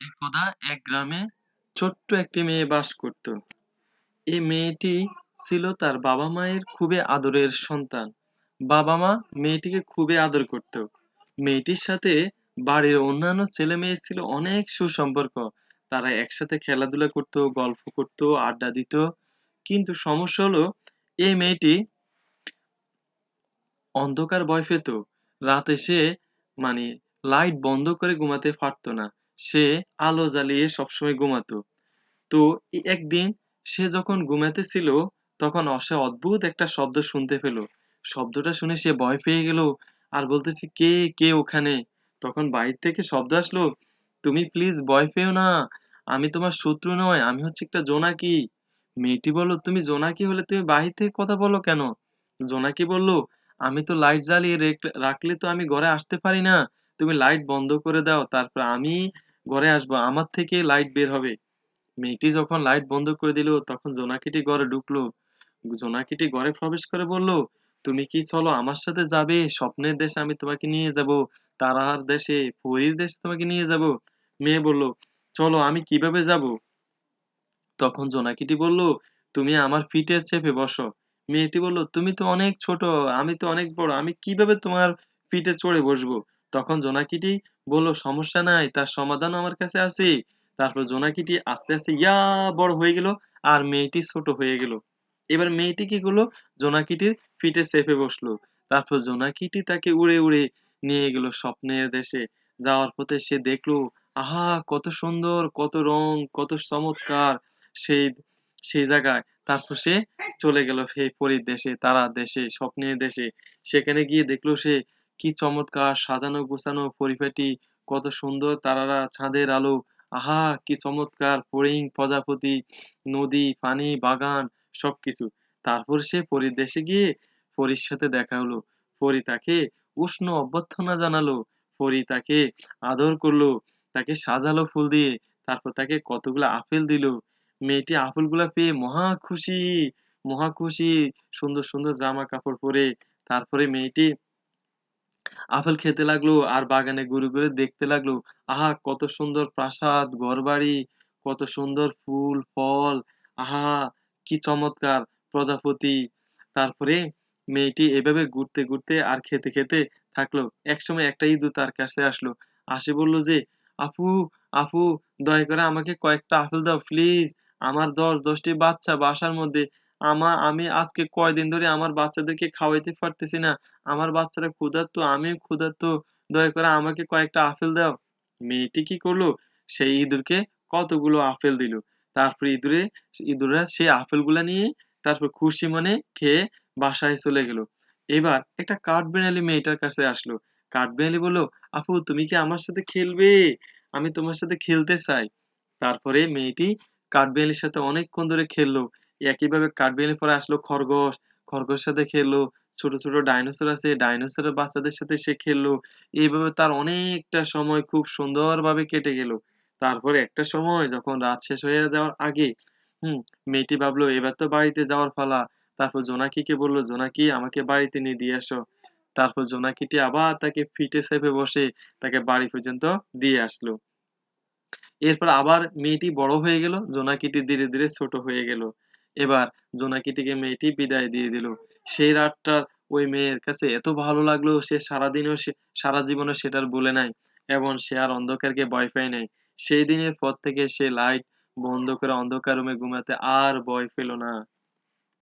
একদা এক গ্রামে ছোট্ট একটি মেয়ে বাস করত। এই মেয়েটি ছিল তার বাবা মায়ের খুবই আদরের সন্তান। বাবা মা মেয়েটিকে খুবই আদর করত। মেয়েটির সাথে বাড়ির অন্যান্য ছেলে মেয়ে ছিল অনেক সুসম্পর্ক। তারা একসাথে খেলাধুলা করত, গল্প করত, আড্ডা দিত। কিন্তু সমস্যা হলো, এই মেয়েটি অন্ধকার ভয় পেত। রাতে সে মানে লাইট বন্ধ করে ঘুমাতে পারতো না। সে আলো জ্বালিয়ে সবসময় ঘুমাতো। তো একদিন সে যখন ঘুমাতে ছিল তখন সে অদ্ভুত একটা শব্দ শুনতে পেল। শব্দটা শুনে সে ভয় পেয়ে গেল আর বলতেছে, কে কে ওখানে? তখন বাইর থেকে শব্দ আসলো, তুমি প্লিজ ভয় পেও না, আমি তোমার শত্রু নয়, আমি হচ্ছে একটা জোনাকি। মেয়েটি বলল, তুমি জোনাকি হলে তুমি বাহির থেকে কথা বলো কেন? জোনাকি বলল, আমি তো লাইট জ্বালিয়ে রেখ- রাখলে তো আমি ঘরে আসতে পারি না। তুমি লাইট বন্ধ করে দাও, তারপর আমি ঘরে আসব, আমার থেকে লাইট বের হবে। মেয়েটি যখন লাইট বন্ধ করে দিল, তখন জোনাকিটি ঘরে ঢুকলো। জোনাকিটি ঘরে প্রবেশ করে বলল, তুমি কি চলো আমার সাথে যাবে? স্বপ্নের দেশে আমি তোমাকে নিয়ে যাব তারার দেশে, পরীর দেশে তোমাকে নিয়ে যাব। মেয়ে বলল, চলো, আমি কীভাবে যাব? তখন জোনাকিটি বলল, তুমি আমার পিঠে চেপে বসো। মেয়েটি বলল, তুমি তো অনেক ছোট, আমি তো অনেক বড়, আমি কীভাবে তোমার পিঠে চড়ে বসবো? তখন জোনাকিটি বলল, সমস্যা নাই, তার সমাধান আমার কাছে আছে। তারপর জোনাকিটি আস্তে আস্তে, ইয়া, বড় হয়ে গেল আর মেয়েটি ছোট হয়ে গেল। এবার মেয়েটি কি করল? জোনাকিটির পিঠে চেপে বসল। তারপর জোনাকিটি তাকে উড়ে উড়ে নিয়ে গেল স্বপ্নের দেশে। যাওয়ার পথে সে দেখল, আহা, কত সুন্দর, কত রং, কত চমৎকার সেই সেই জায়গায়। তারপর সে চলে গেল সেই পরীর দেশে, তারা দেশে, স্বপ্নের দেশে। সেখানে গিয়ে দেখল সে কি চমৎকার সাজানো গোছানো পরিপাটি, কত সুন্দর তারারা চাঁদের আলো। আহা, কি চমৎকার ফড়িং প্রজাপতি, নদী, পানি, বাগান, সবকিছু। তারপর সে পরীর দেশে গিয়ে পরীর সাথে দেখা হলো। পরী তাকে উষ্ণ অভ্যর্থনা জানালো। পরী তাকে আদর করল, তাকে সাজালো ফুল দিয়ে, তারপর তাকে কতগুলো আপেল দিল। মেয়েটি আপেলগুলা পেয়ে মহা খুশি মহা খুশি। সুন্দর সুন্দর জামা কাপড় পরে, তারপরে মেয়েটি আপেল খেতে লাগল, আর বাগানে ঘুরে ঘুরে দেখতে লাগল, আহা, কত সুন্দর প্রাসাদ, ঘরবাড়ি, কত সুন্দর ফুল, ফল, আহা, কি চমৎকার প্রজাপতি। তারপরে মেয়েটি এভাবে ঘুরতে ঘুরতে আর খেতে খেতে থাকল। একসময় একটা ইঁদুর তার কাছে আসলো, আসে বলল যে, আপু আপু, দয়া করে আমাকে কয়েকটা আপেল দাও, প্লিজ। আমার দশ দশটি বাচ্চা বাসার মধ্যে আমা, আমি আজকে কয়দিন ধরে আমার বাচ্চাদেরকে খাওয়াইতে পারতেছি না। আমার বাচ্চারা ক্ষুধার্ত, আমিও ক্ষুধার্ত। দয়া করে আমাকে কয়েকটা আপেল দাও। মেয়েটি কি করল? সেই ইঁদুরকে কতগুলো আপেল দিল? তারপর ইঁদুরে, ইঁদুররা সেই আপেলগুলা নিয়ে তারপর খুশি মনে খেয়ে বাসায় চলে গেল। এবার একটা কাঠবিড়ালি মেয়েটার কাছে আসলো। কাঠবিড়ালি বলল, আপু, তুমি কি আমার সাথে খেলবে? আমি তোমার সাথে খেলতে চাই। তারপরে মেয়েটি কাঠবিড়ালির সাথে অনেকক্ষণ ধরে খেললো। একইভাবে কাঠবিড়ালির পরে আসলো খরগোশ। খরগোশের সাথে খেললো, ছোট ছোট ডাইনোসর আছে ডাইনোসরের বাচ্চাদের সাথে সে খেললো। এইভাবে তার অনেকটা সময় খুব সুন্দরভাবে কেটে গেল। তারপরে একটা সময় যখন রাত শেষ হয়ে যাওয়ার আগে, হুম, মেয়েটি ভাবলো, এবার তো বাড়িতে যাওয়ার পালা। তারপর জোনাকিকে বলল, জোনাকি, আমাকে বাড়িতে নিয়ে দিয়ে আসো তারপর জোনাকিটি আবার তাকে ফিটে চেপে বসে তাকে বাড়ি পর্যন্ত দিয়ে আসলো। এরপর আবার মেয়েটি বড় হয়ে গেল, জোনাকিটি ধীরে ধীরে ছোট হয়ে গেল। এবার জোনাকিটিকে মেয়েটি বিদায় দিয়ে দিল। সেই রাতটা ওই মেয়ের কাছে এত ভালো লাগল সে সারাদিনও সে, সারা জীবনে সেটার বলে নাই, এবং সে আর অন্ধকারকে ভয় পায় নাই। সেই দিনের পর থেকে সে লাইট বন্ধ করে অন্ধকার রুমে ঘুমাতে আর ভয় পেল না।